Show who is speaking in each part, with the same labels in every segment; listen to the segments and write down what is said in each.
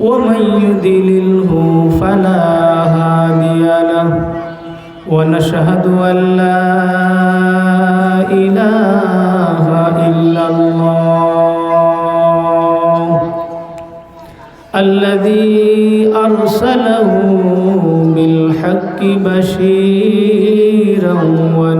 Speaker 1: ومن يضلله فلا هادي له. ونشهد أن لا إله إلا الله. الذي أرسله بالحق بشيرا ونذيرا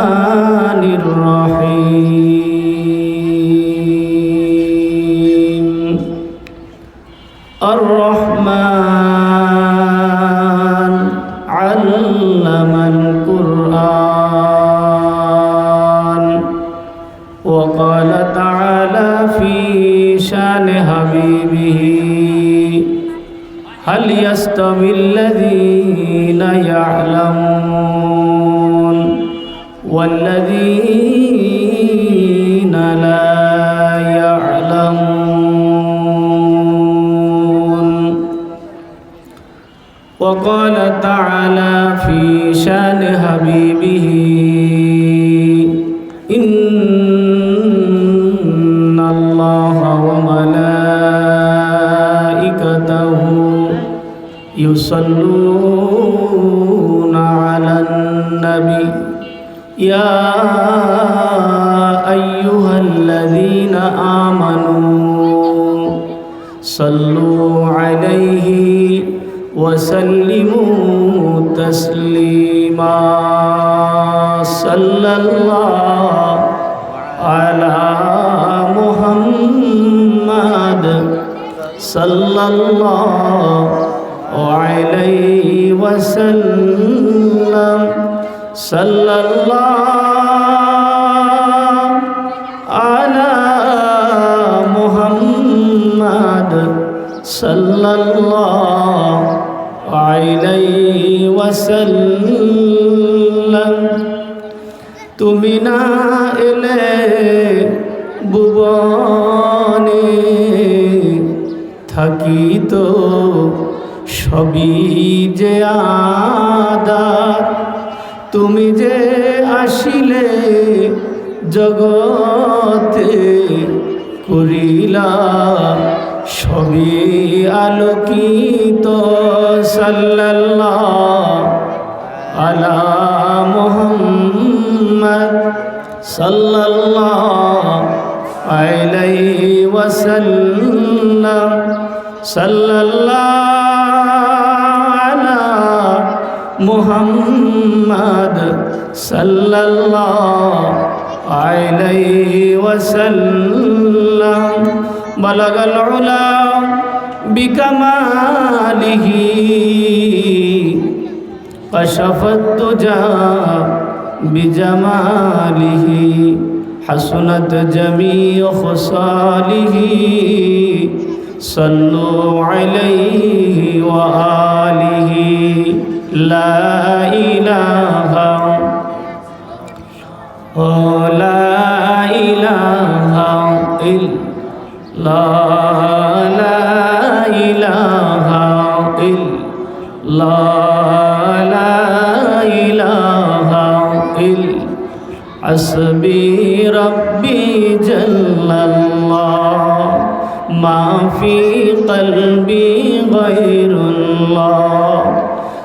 Speaker 1: يستوي الذين يعلمون والذين لا يعلمون. وقال تعالى في شان حبيبه يصلون على النبي. يا أيها الذين آمنوا صلوا عليه وسلموا تسليما. صلى الله على محمد. صلى الله عليه وسلم صلى الله على محمد صلى الله عليه وسلم তুমি না এলে ভুবনে থাকি তো সবই যে আদার। তুমি যে আসিলে জগতে করিলা, সবই আলোকিত সাল্লাল্লাহ আলা মুহাম্মদ সাল্লাল্লাহু আলাইহি ওয়াসাল্লাম। সাল্লাল্লাহু محمد صلى الله عليه وسلم. بلغ العلا بكماله. كشف الدجى بجماله. حسنت جميع خصاله. صلوا عليه وآله. لا إله لا إله إلا لا إله إلا لا إله إلا حسبي ربي جل الله. ما في قلبي غير الله.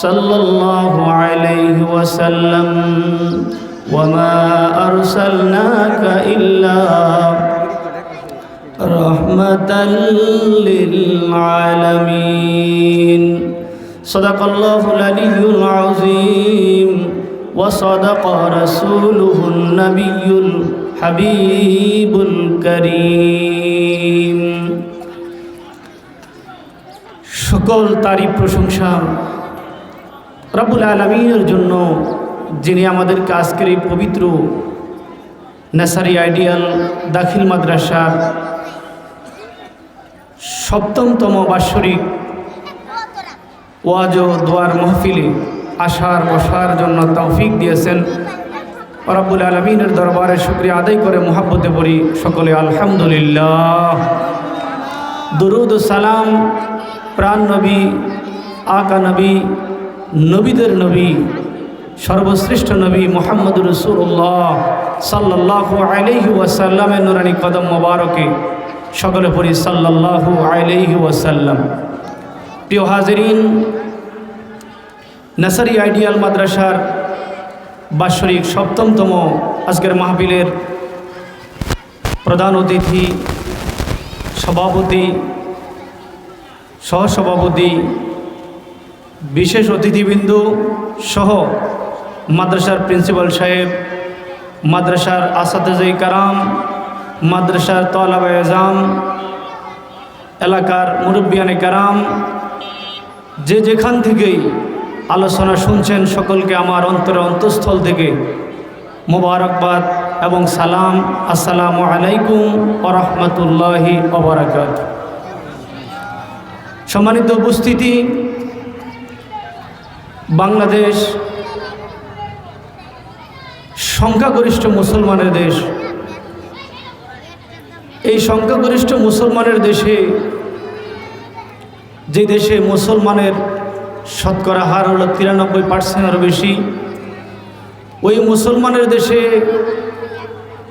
Speaker 1: صلى الله عليه وسلم وما أرسلناك إلا رحمة للعالمين صدق الله العلي العظيم وصدق رسوله النبي الحبيب الكريم সকল তারিফ প্রশংসা রব্বুল আলমিনের জন্য যিনি আমাদেরকে আজকের এই পবিত্র নাসারি আইডিয়াল দাখিল মাদ্রাসার সপ্তমতম বাৎসরিক ওয়াজ দোয়ার মহফিলে আসার, বসার জন্য তৌফিক দিয়েছেন। রব্বুল আলমিনের দরবারে শুক্রিয়া আদায় করে মোহাব্বতে পড়ি সকলে আলহামদুলিল্লাহ। দরুদ সালাম প্রাণ নবী আকা নবী নবীদের নবী, সর্বশ্রেষ্ঠ নবী মোহাম্মদ রসুল্লাহ সাল্লাহ আলহি ওয়াসাল্লামের নুরানি কদম মোবারকে সকলে পড়ি সাল্লাহ আলহি ওয়াসাল্লাম। প্রিয় হাজরিন, নাসারি আইডিয়াল মাদ্রাসার বাৎসরিক সপ্তমতম আজকের মাহবিলের প্রধান অতিথি, সভাপতি, সহসভাপতি বিশেষ অতিথিবৃন্দ সহ মাদ্রাসার প্রিন্সিপাল সাহেব, মাদ্রাসার আসাদাই কারাম, মাদ্রাসার তলাব এজাম, এলাকার মুরব্বিয়ানে কারাম, যে যেখান থেকেই আলোচনা শুনছেন সকলকে আমার অন্তরে অন্তঃস্থল থেকে মোবারকবাদ এবং সালাম, আসসালামু আলাইকুম ওরহমতুল্লাহি ওবরাকাত সম্মানিত উপস্থিতি বাংলাদেশ সংখ্যাগরিষ্ঠ মুসলমানের দেশ। এই সংখ্যাগরিষ্ঠ মুসলমানের দেশে, যে দেশে মুসলমানের শতকরা হার হলো তিরানব্বই পার্সেন্টের বেশি, ওই মুসলমানের দেশে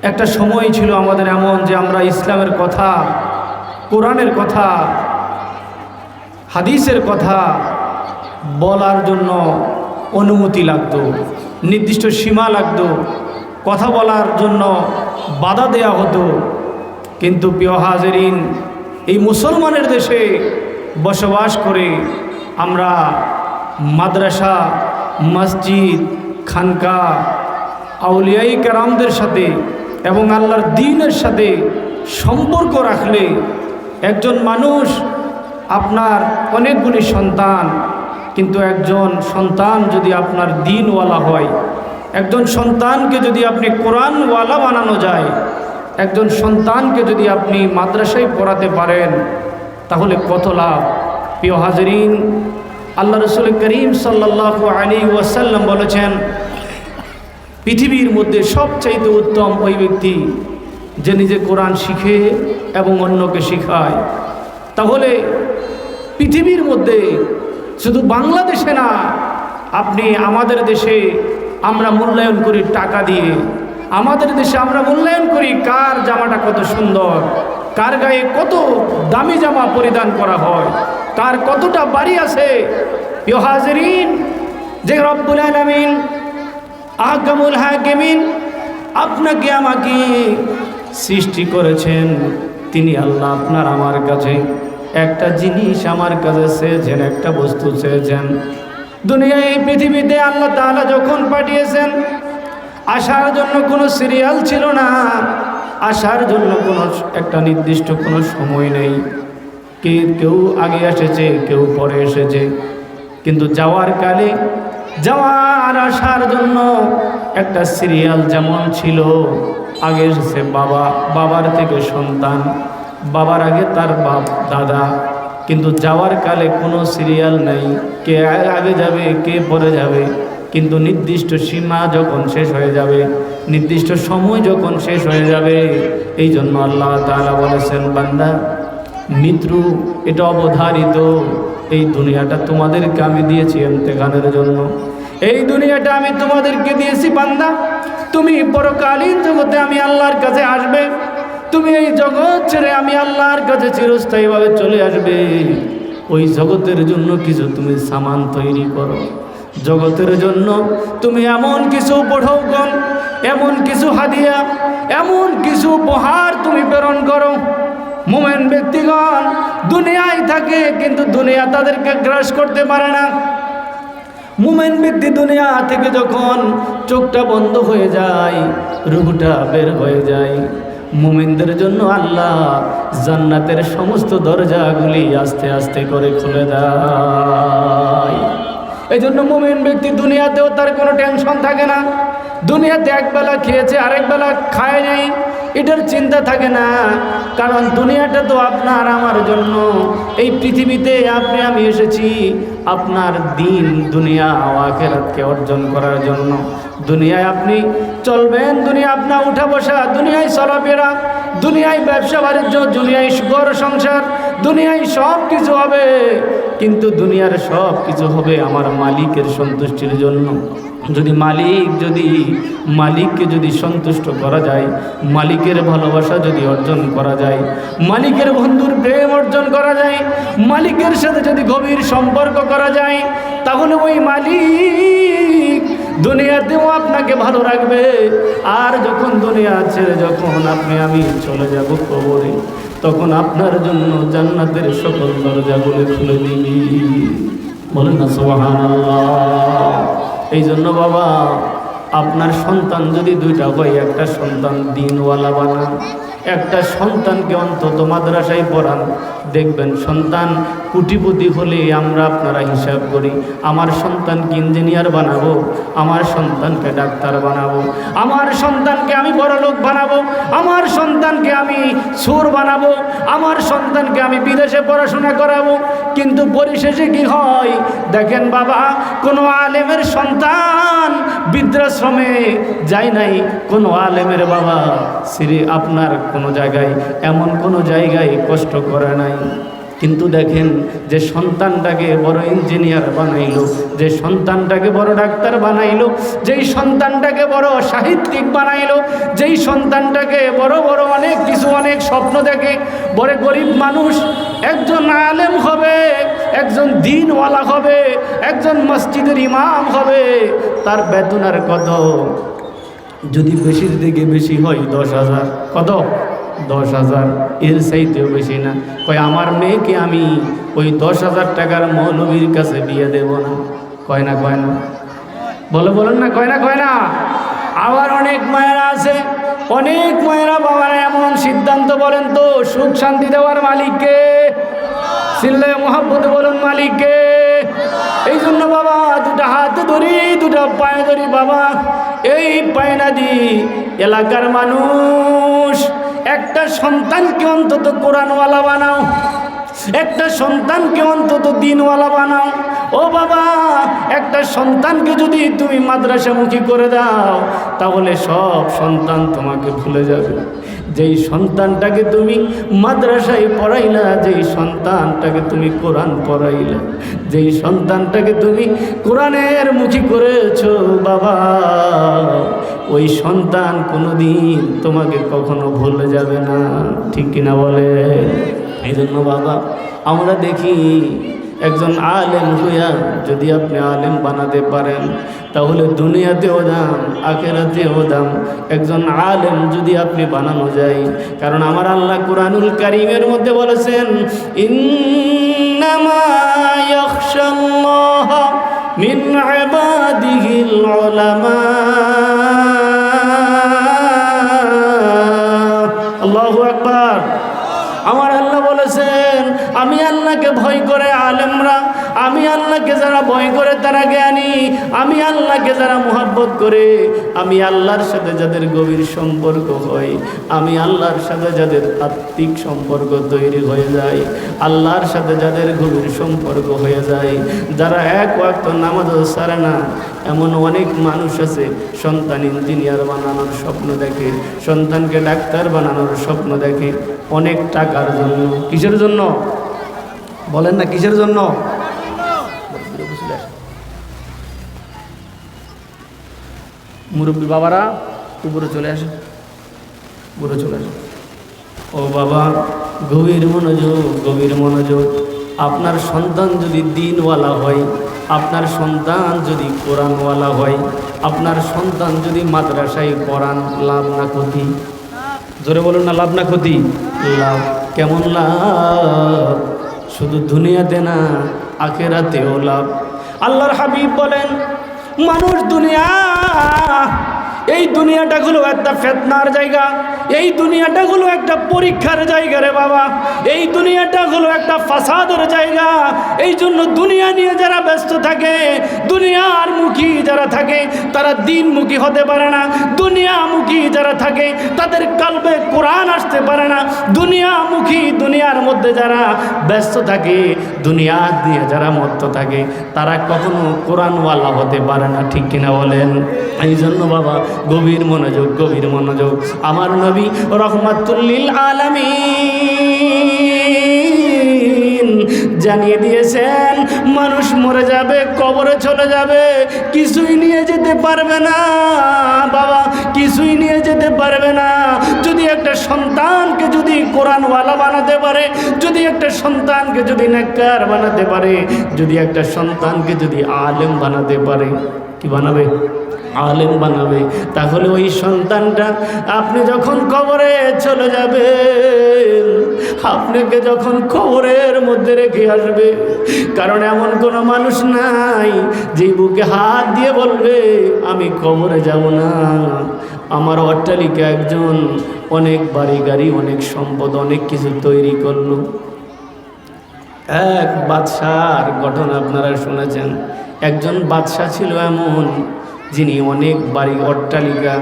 Speaker 1: একটা সময় ছিল আমাদের এমন যে আমরা ইসলামের কথা, কোরআনের কথা, হাদিসের কথা বলার জন্য অনুমতি লাগত, নির্দিষ্ট সীমা লাগত, কথা বলার জন্য বাধা দেয়া হতো। কিন্তু প্রিয় হাজরিন, এই মুসলমানের দেশে বসবাস করে আমরা মাদ্রাসা, মসজিদ খানকা আউলিয়াই কারামদের সাথে এবং আল্লাহর দিনের সাথে সম্পর্ক রাখলে একজন মানুষ আপনার অনেকগুলি সন্তান কিন্তু একজন সন্তান যদি আপনার দিনওয়ালা হয়, একজন সন্তানকে যদি আপনি কোরআনওয়ালা বানানো যায়, একজন সন্তানকে যদি আপনি মাদ্রাসায় পড়াতে পারেন, তাহলে কত লাভ? প্রিয় হাজরিন, আল্লাহ রসুল করিম সাল্লাহ আলী ওয়াসাল্লাম বলেছেন, পৃথিবীর মধ্যে সবচাইতে উত্তম ওই ব্যক্তি যে নিজে কোরআন শিখে এবং অন্যকে শিখায়। তাহলে পৃথিবীর মধ্যে শুধু বাংলাদেশে না, আপনি আমাদের দেশে আমরা মূল্যায়ন করি টাকা দিয়ে। আমাদের দেশে আমরা মূল্যায়ন করি কার জামাটা কত সুন্দর, কার গায়ে কত দামি জামা পরিধান করা হয়, কার কতটা বাড়ি আছে। যে রব্বুল আলমিন, আহকামুল হাকিমিন আপনাকে আমাকে সৃষ্টি করেছেন। তিনি আল্লাহ আপনার আমার কাছে। একটা জিনিস আমার কাছে চেয়েছেন, একটা বস্তু চেয়েছেন। দুনিয়ায়, এই পৃথিবীতে আল্লাহ তাআলা যখন পাঠিয়েছেন, আসার জন্য কোনো সিরিয়াল ছিল না। আসার জন্য কোনো একটা নির্দিষ্ট কোনো সময় নেই। কে, কেউ আগে এসেছে, কেউ পরে এসেছে। কিন্তু যাওয়ার কালে, যাওয়ার আসার জন্য একটা সিরিয়াল যেমন ছিল আগে এসেছে বাবা, বাবার থেকে সন্তান বাবার আগে তার বাপ, দাদা। কিন্তু যাওয়ার কালে কোনো সিরিয়াল নেই। কে আগে যাবে, কে পরে যাবে। কিন্তু নির্দিষ্ট সীমা যখন শেষ হয়ে যাবে, নির্দিষ্ট সময় যখন শেষ হয়ে যাবে, এই জন্য আল্লাহ তাআলা বলেছেন, বান্দা মৃত্যু এটা অবধারিত। এই দুনিয়াটা তোমাদেরকে আমি দিয়েছি এমতেখানের জন্য। এই দুনিয়াটা আমি তোমাদেরকে দিয়েছি, বান্দা। তুমি পরকালীন জগতে আমি আল্লাহর কাছে আসবে। তুমি এই জগৎ ছেড়ে আমি আল্লাহর কাছে চিরস্থায়ীভাবে চলে আসবে। ওই জগতের জন্য কিছু তুমি সামান তৈরি করো। জগতের জন্য তুমি এমন কিছু পঠৌকন এমন কিছু হাদিয়া, এমন কিছু উপহার তুমি প্রেরণ করো। মোমেন ব্যক্তিগণ দুনিয়ায় থাকে কিন্তু দুনিয়া তাদেরকে গ্রাস করতে পারে না। মুমেন ব্যক্তি দুনিয়া থেকে যখন চোখটা বন্ধ হয়ে যায়, রুহুটা বের হয়ে যায়। মুমিনদের জন্য আল্লাহ জান্নাতের সমস্ত দরজাগুলি আস্তে আস্তে করে খুলে দেয়। এই জন্য মুমিন ব্যক্তি দুনিয়াতেও তার কোনো টেনশন থাকে না। দুনিয়াতে একবেলা খেয়েছে, আরেক বেলা খায় নাই, এটার চিন্তা থাকে না। কারণ দুনিয়াটা তো আপনার, আমার জন্য। এই পৃথিবীতে আপনি, আমি এসেছি আপনার দিন দুনিয়া আখেরাতকে অর্জন করার জন্য। দুনিয়ায় আপনি চলবেন দুনিয়া আপনার উঠা বসা, দুনিয়ায় চলাফেরা, দুনিয়ায় ব্যবসা বাণিজ্য, দুনিয়ায় ঘর সংসার, দুনিয়ায় সব কিছু হবে। কিন্তু দুনিয়ার সব কিছু হবে আমার মালিকের সন্তুষ্টির জন্য। যদি মালিক, যদি মালিককে যদি সন্তুষ্ট করা যায়, মালিকের ভালোবাসা যদি অর্জন করা যায়, মালিকের বন্ধুর প্রেম অর্জন করা যায়, মালিকের সাথে যদি গভীর সম্পর্ক করা যায়, তাহলে ওই মালিক দুনিয়াতেও আপনাকে ভালো রাখবে। আর যখন দুনিয়া ছেড়ে যখন আপনি, আমি চলে যাব কবরে। তখন আপনার জন্য জান্নাতের সকল দরজাগুলো খুলে দিবি। বলেন না সোহান এই জন্য বাবা আপনার সন্তান যদি দুইটা হয়, একটা সন্তান দিনওয়ালা বানান, একটা সন্তানকে অন্তত মাদ্রাসায় পড়ান। দেখবেন সন্তান কুটিপতি হলে আমরা আপনারা হিসাব করি, আমার সন্তানকে ইঞ্জিনিয়ার বানাবো, আমার সন্তানকে ডাক্তার বানাবো, আমার সন্তানকে আমি বড় লোক বানাবো, আমার সন্তানকে আমি সুর বানাবো, আমার সন্তানকে আমি বিদেশে পড়াশোনা করাবো। কিন্তু পরিশেষে কি হয়? দেখেন বাবা, কোনো আলেমের সন্তান বৃদ্ধাশ্রমে যাই নাই, কোনো আলেমের বাবা শ্রী আপনার কোনো জায়গায়, এমন কোনো জায়গায় কষ্ট করে নাই। কিন্তু দেখেন যে সন্তানটাকে বড় ইঞ্জিনিয়ার বানাইলো, যে সন্তানটাকে বড় ডাক্তার বানাইলো, যেই সন্তানটাকে বড় সাহিত্যিক বানাইলো, যেই সন্তানটাকে বড় বড় অনেক কিছু অনেক স্বপ্ন দেখে, বড় গরিব মানুষ, একজন আলেম হবে। একজন দিনওয়ালা হবে, একজন মসজিদের ইমাম হবে, তার বেতন আর কত যদি বেশির দিকে বেশি হয় দশ হাজার কত দশ হাজার, এর চাইতেও বেশি না। কয়, আমার মেয়েকে আমি ওই দশ হাজার টাকার মৌলবীর কাছে বিয়ে দেব না। কয় না কয় না। বলে, বলুন না, কয় না কয় না। আবার অনেক মায়েরা আছে, অনেক মায়েরা বাবারা এমন সিদ্ধান্ত বলেন তো, সুখ শান্তি দেওয়ার মালিককে। সিল্লে মোহাম্মদ বলুন মালিককে। এই জন্য বাবা, দুটা হাত ধরি, দুটা পায়ে ধরি বাবা। এই পায়না দি এলাকার মানুষ, একটা সন্তানকে অন্তত কোরআনওয়ালা বানাও, একটা সন্তানকে অন্তত দিনওয়ালা বানাও। ও বাবা, একটা সন্তানকে যদি তুমি মাদ্রাসামুখী করে দাও, তাহলে সব সন্তান তোমাকে ভুলে যাবে। যেই সন্তানটাকে তুমি মাদ্রাসায় পড়াইলা, যেই সন্তানটাকে তুমি কোরআন পড়াইলা, যেই সন্তানটাকে তুমি কোরআনের মুখী করেছ, বাবা, ওই সন্তান কোনোদিন তোমাকে কখনো ভুলে যাবে না। ঠিক কিনা বলে? এই জন্য বাবা, আমরা দেখি একজন আলেম হইয়া যদি আপনি আলেম বানাতে পারেন, তাহলে দুনিয়াতেও দাম, আখেরাতেও দাম। একজন আলেম যদি আপনি বানানো যায়, কারণ আমার আল্লাহ কুরআনুল কারিমের মধ্যে বলেছেন, ইন্নামা মিন ইবাদিহিল উলামা। আমি আল্লাহকে যারা ভয় করে তারা জ্ঞানী, আমি আল্লাহকে যারা মোহাব্বত করে, আমি আল্লাহর সাথে যাদের গভীর সম্পর্ক হয়, আমি আল্লাহর সাথে যাদের আত্মিক সম্পর্ক তৈরি হয়ে যায়, আল্লাহর সাথে যাদের গভীর সম্পর্ক হয়ে যায়, যারা এক ওয়াক্ত নামাজও সারে না, এমন অনেক মানুষ আছে, সন্তান ইঞ্জিনিয়ার বানানোর স্বপ্ন দেখে, সন্তানকে ডাক্তার বানানোর স্বপ্ন দেখে, অনেক টাকার জন্য। কিসের জন্য? বলেন না, কিসের জন্য? মুরব্বী বাবারা, উপরে চলে আসে। উপরে চলে আসে। ও বাবা, গভীর মনোযোগ গভীর মনোযোগ। আপনার সন্তান যদি দিনওয়ালা হয়, আপনার সন্তান যদি কোরআনওয়ালা হয়, আপনার সন্তান যদি মাদ্রাসায় পড়ান, লাভ না ক্ষতি? জোরে বলুন না, লাভ না ক্ষতি? লাভ। কেমন লাভ? শুধু দুনিয়াতে না, আখেরাতেও লাভ। আল্লাহর হাবিব বলেন মানুষ দুনিয়া। এই দুনিয়াটা হলো একটা ফেতনার জায়গা। এই দুনিয়াটা হলো একটা পরীক্ষার জায়গা রে বাবা। এই দুনিয়াটা হলো একটা ফাসাদের জায়গা। এই জন্য দুনিয়া নিয়ে যারা ব্যস্ত থাকে, দুনিয়ার মুখী যারা থাকে, তারা দিনমুখী হতে পারে না। দুনিয়ামুখী যারা থাকে, তাদের কালবে কোরআন আসতে পারে না। দুনিয়ামুখী দুনিয়ার মধ্যে যারা ব্যস্ত থাকে, দুনিয়া দিয়ে যারা মত্ত থাকে, তারা কখনো কোরআনওয়ালা হতে পারে না। ঠিক কিনা বলেন? এই জন্য বাবা, গভীর মনোযোগ গভীর মনোযোগ। আমার নবী রহমাতুল্লিল আলামিন। জানিয়ে দিয়েছেন, মানুষ মরে যাবে, কবরে চলে যাবে, কিছুই নিয়ে যেতে পারবে না। বাবা, কিছুই নিয়ে যেতে পারবে না। যদি একটা সন্তানকে যদি কোরআনওয়ালা বানাতে পারে, যদি একটা সন্তানকে যদি নেককার বানাতে পারে, যদি একটা সন্তানকে যদি আলেম বানাতে পারে কি বানাবে? আলেম বানাবে। তাহলে ওই সন্তানটা আপনি যখন কবরে চলে যাবেন, আপনাকে যখন কবরের মধ্যে রেখে আসবে, কারণ এমন কোনো মানুষ নাই যে বুকে হাত দিয়ে বলবে, আমি কবরে যাব না। আমার অট্টালিকা একজন অনেক বাড়ি গাড়ি অনেক সম্পদ, অনেক কিছু তৈরি করল। এক বাদশার ঘটনা আপনারা শুনেছেন। একজন বাদশাহ ছিল এমন, যিনি অনেক বাড়ি অট্টালিকা,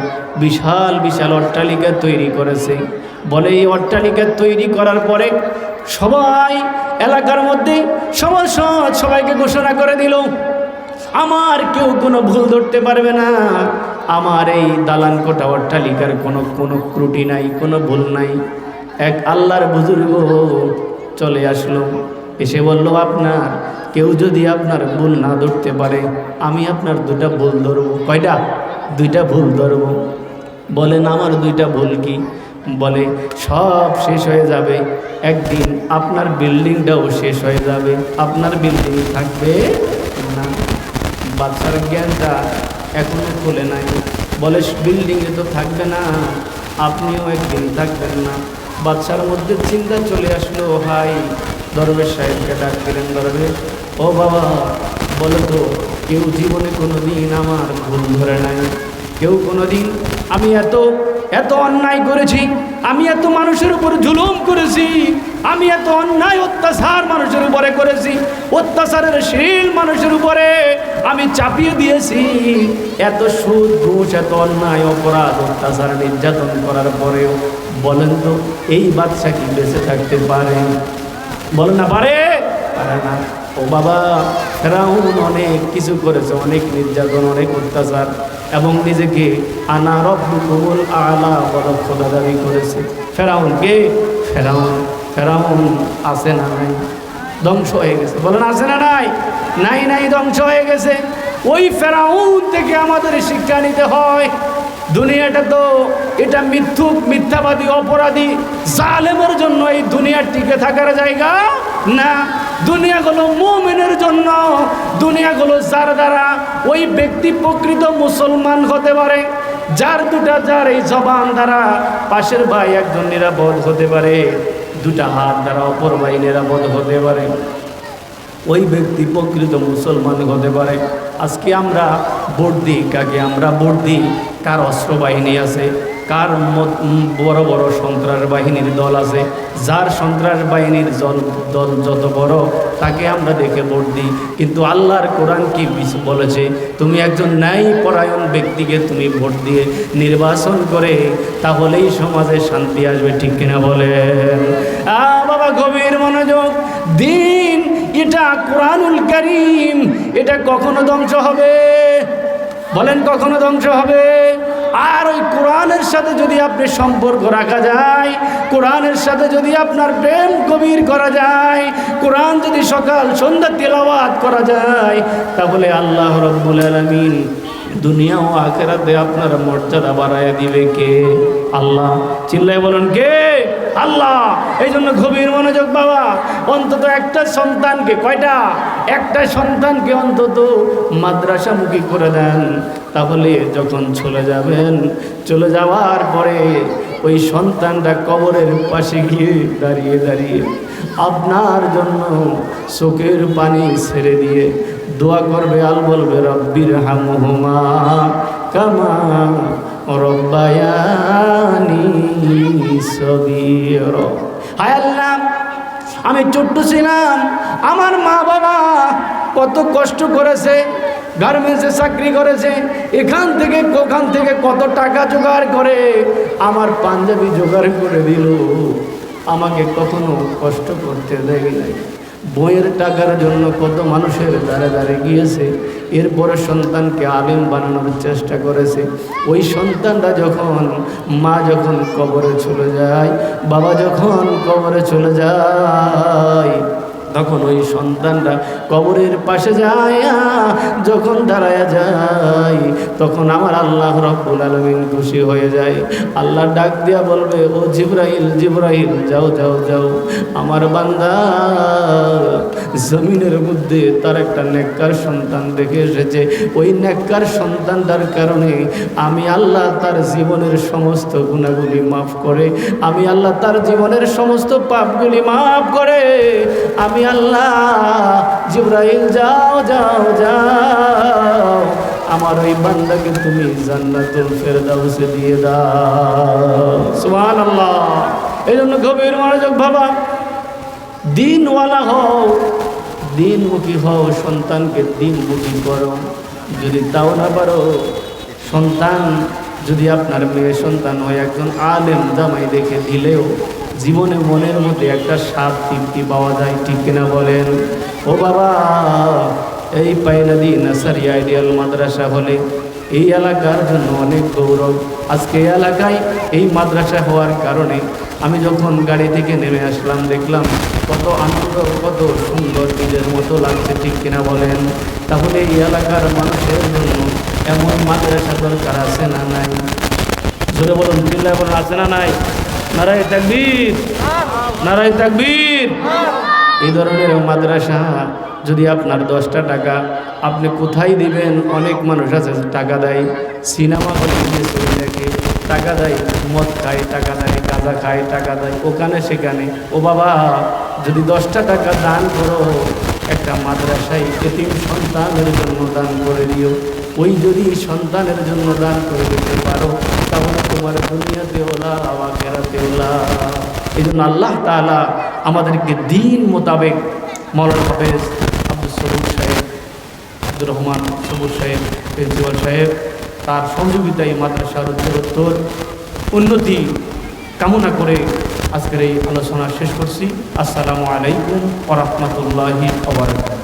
Speaker 1: বিশাল বিশাল অট্টালিকা তৈরি করেছে। বলে এই অট্টালিকা তৈরি করার পরে সবাই এলাকার মধ্যে সবাই সৎ সবাইকে ঘোষণা করে দিল, আমার কেউ কোনো ভুল ধরতে পারবে না। আমার এই দালান কোটা অট্টালিকার কোনো কোনো ত্রুটি নাই, কোনো ভুল নাই। এক আল্লাহর বুজুর্গ চলে আসলো। এসে বলল, আপনার, কেউ যদি আপনার ভুল না ধরতে পারে, আমি আপনার দুটা ভুল ধরবো। কয়টা? দুইটা ভুল ধরবো। বলেন, আমার দুইটা ভুল কি? বলে, সব শেষ হয়ে যাবে। একদিন আপনার বিল্ডিংটাও শেষ হয়ে যাবে। আপনার বিল্ডিং থাকবে না। বাচ্চার জ্ঞানটা এখনও খুলে নাই। বলে, বিল্ডিংয়ে তো থাকবে না। আপনিও একদিন থাকবেন না। বাচ্চার মধ্যে চিন্তা চলে আসলো ভাই দরবেশ সাহেবকে ডাক দিলেন দরবেশ ও বাবা, বলো তো, কেউ জীবনে কোনো দিন আমার ভুল ধরে নাই? কেউ কোনো দিন আমি এত এত অন্যায় করেছি, আমি এত মানুষের উপর জুলুম করেছি, আমি এত অন্যায়, অত্যাচার মানুষের উপরে করেছি, অত্যাচারের শীল মানুষের উপরে আমি চাপিয়ে দিয়েছি। এত সুদ, ঘুষ, এত অন্যায়, অপরাধ, অত্যাচার, নির্যাতন করার পরেও বলেন তো, এই বাচ্চা কি বেঁচে থাকতে পারে? বলেন না, পারে? পারে না। ও বাবা, ফেরাউন অনেক কিছু করেছে, অনেক নির্যাতন, অনেক অত্যাচার, এবং নিজেকে আনা রব্বুকুমুল আলা খোদা দাবি করেছে। ফেরাউন কে? ফেরাউন ফেরাউন আছে না নাই? ধ্বংস হয়ে গেছে। বলেন, আছে না নাই? নাই নাই, ধ্বংস হয়ে গেছে। ওই ফেরাউন থেকে আমাদের শিক্ষা নিতে হয়। দুনিয়াটা তো এটা মিথ্যুক, মিথ্যাবাদী, অপরাধী, জালেমের জন্য এই দুনিয়ার টিকে থাকার জায়গা না। দুনিয়াগুলো মুমিনের জন্য। দুনিয়াগুলো যার দ্বারা ওই ব্যক্তি প্রকৃত মুসলমান হতে পারে, যার দুটা যার এই জবান দ্বারা পাশের ভাই একজন নিরাপদ হতে পারে, দুটা হাত দ্বারা অপর ভাই নিরাপদ হতে পারে। ওই ব্যক্তি প্রকৃত মুসলমান হতে পারে। আজকে আমরা ভোট দিই, কাকে আমরা ভোট দিই? কার অস্ত্র বাহিনী আছে? কার বড় বড় সন্ত্রাস বাহিনীর দল আছে? যার সন্ত্রাস বাহিনীর দল যত বড়, তাকে আমরা দেখে ভোট দিই। কিন্তু আল্লাহর কোরআন কি বলেছে? তুমি একজন ন্যায় পরায়ণ ব্যক্তিকে তুমি ভোট দিয়ে নির্বাচন করে, তাহলেই সমাজে শান্তি আসবে, ঠিক কিনা বলেন? বাবা, গভীর মনোযোগ। দিন এটা কোরআনুল করিম, এটা কখনো ধ্বংস হবে। বলেন কখনো ধ্বংস হবে? আর ওই কোরআনের সাথে যদি আপনি সম্পর্ক রাখা যায়, কোরআনের সাথে যদি আপনার প্রেম কবির করা যায়, কোরআন যদি সকাল সন্ধ্যা তেলাওয়াত করা যায়, তাহলে আল্লাহ রব্বুল আলমিন দুনিয়া ও আখেরাতে আপনার মর্যাদা বাড়ায় দিবে কে? আল্লাহ। চিল্লায় বলুন কে? আল্লাহ এই জন্য গভীর মনোযোগ বাবা অন্তত একটা সন্তানকে, কয়টা? একটা সন্তানকে অন্তত মাদ্রাসামুখী করে দেন। তাহলে যখন চলে যাবেন, চলে যাওয়ার পরে ওই সন্তানটা কবরের পাশে গিয়ে দাঁড়িয়ে দাঁড়িয়ে আপনার জন্য চোখের পানি ছেড়ে দিয়ে দোয়া করবে, আল বলবে রব্বির হামহুমা কামা সবির আমি ছোট্ট ছিলাম, আমার মা বাবা কত কষ্ট করেছে, গার্মেন্টসে চাকরি করেছে, এখান থেকে ওখান থেকে কত টাকা জোগাড় করে আমার পাঞ্জাবি জোগাড় করে দিল। আমাকে কখনো কষ্ট করতে দেয় নাই বইয়ের টাকার জন্য কত মানুষের দ্বারে দ্বারে গিয়েছে। এরপরে সন্তানকে আলিম বানানোর চেষ্টা করেছে। ওই সন্তানরা যখন, মা যখন কবরে চলে যায়, বাবা যখন কবরে চলে যায়, তখন ওই সন্তানটা কবরের পাশে যায় যখন দাঁড়ায় যায়, তখন আমার আল্লাহ রব্বুল আলমিন খুশি হয়ে যায়। আল্লাহ ডাক দিয়া বলবে, ও জিব্রাইল জিব্রাইল, যাও যাও যাও। আমার বান্দা, জমিনের মধ্যে তার একটা নেককার সন্তান দেখে এসেছে। ওই নেককার সন্তানটার কারণে আমি আল্লাহ তার জীবনের সমস্ত গুণাগুলি মাফ করে, আমি আল্লাহ তার জীবনের সমস্ত পাপগুলি মাফ করে, আমি আল্লাহ জিব্রাইল, যাও যাও যাও। আমার ওই বান্দাকে তুমি জান্নাতুল ফেরদাউসে দিয়ে দাও। সুবহানাল্লাহ। এই জন্য গভীর মনোযোগ বাবা দিনওয়ালা হও, দিনমুখী হও, সন্তানকে দিনমুখী করো। যদি তাও না পারো, সন্তান যদি আপনার মেয়ে, সন্তান হয় একজন আলেম দামাই দেখে দিলেও, জীবনে মনের মধ্যে একটা স্বাদ তৃপ্তি পাওয়া যায়, ঠিক কিনা বলেন? ও বাবা, এই পাইলাদি নাসারি আইডিয়াল মাদ্রাসা হলে এই এলাকার জন্য অনেক গৌরব। আজকে এলাকায় এই মাদ্রাসা হওয়ার কারণে আমি যখন গাড়ি থেকে নেমে আসলাম, দেখলাম কত আনন্দ, কত সুন্দর নিজের মতো লাগছে, ঠিক কিনা বলেন? তাহলে এই এলাকার মানুষের জন্য এমন মাদ্রাসা দরকার আছে না নাই? জোরে বলুন চিল্লায় বলুন, আছে না নাই? নারায় তাকবীর নারায় তাকবীর। এই ধরনের মাদ্রাসা যদি আপনার দশটা টাকা, আপনি কোথায় দিবেন? অনেক মানুষ আছে টাকা দেয়। সিনেমা হলে ছবি দেখে, টাকা দেয়, মদ খায়, টাকা দেয়, গাঁজা খায়, টাকা দেয়, ওখানে সেখানে। ও বাবা, যদি দশটা টাকা দান করো, একটা মাদ্রাসায় এতিম সন্তানের জন্য দান করে দিও। ওই যদি সন্তানের জন্য দান করে দিতে পারো, তাহলে তোমার দুনিয়াতে ওলা আখেরাতে ওলা এই জন্য আল্লাহ তালা আমাদেরকে দিন মোতাবেক মৌলানা হাফেজ আব্দুল সবুর সাহেব, আব্দুর রহমান সবুর সাহেব, প্রিন্সিপাল সাহেব, তার সহযোগিতায় মাদ্রাসার উত্তরোত্তর উন্নতি কামনা করে আজকের এই আলোচনা শেষ করছি। আসসালামু আলাইকুম ওরহমতুল্লাহি আবরকাত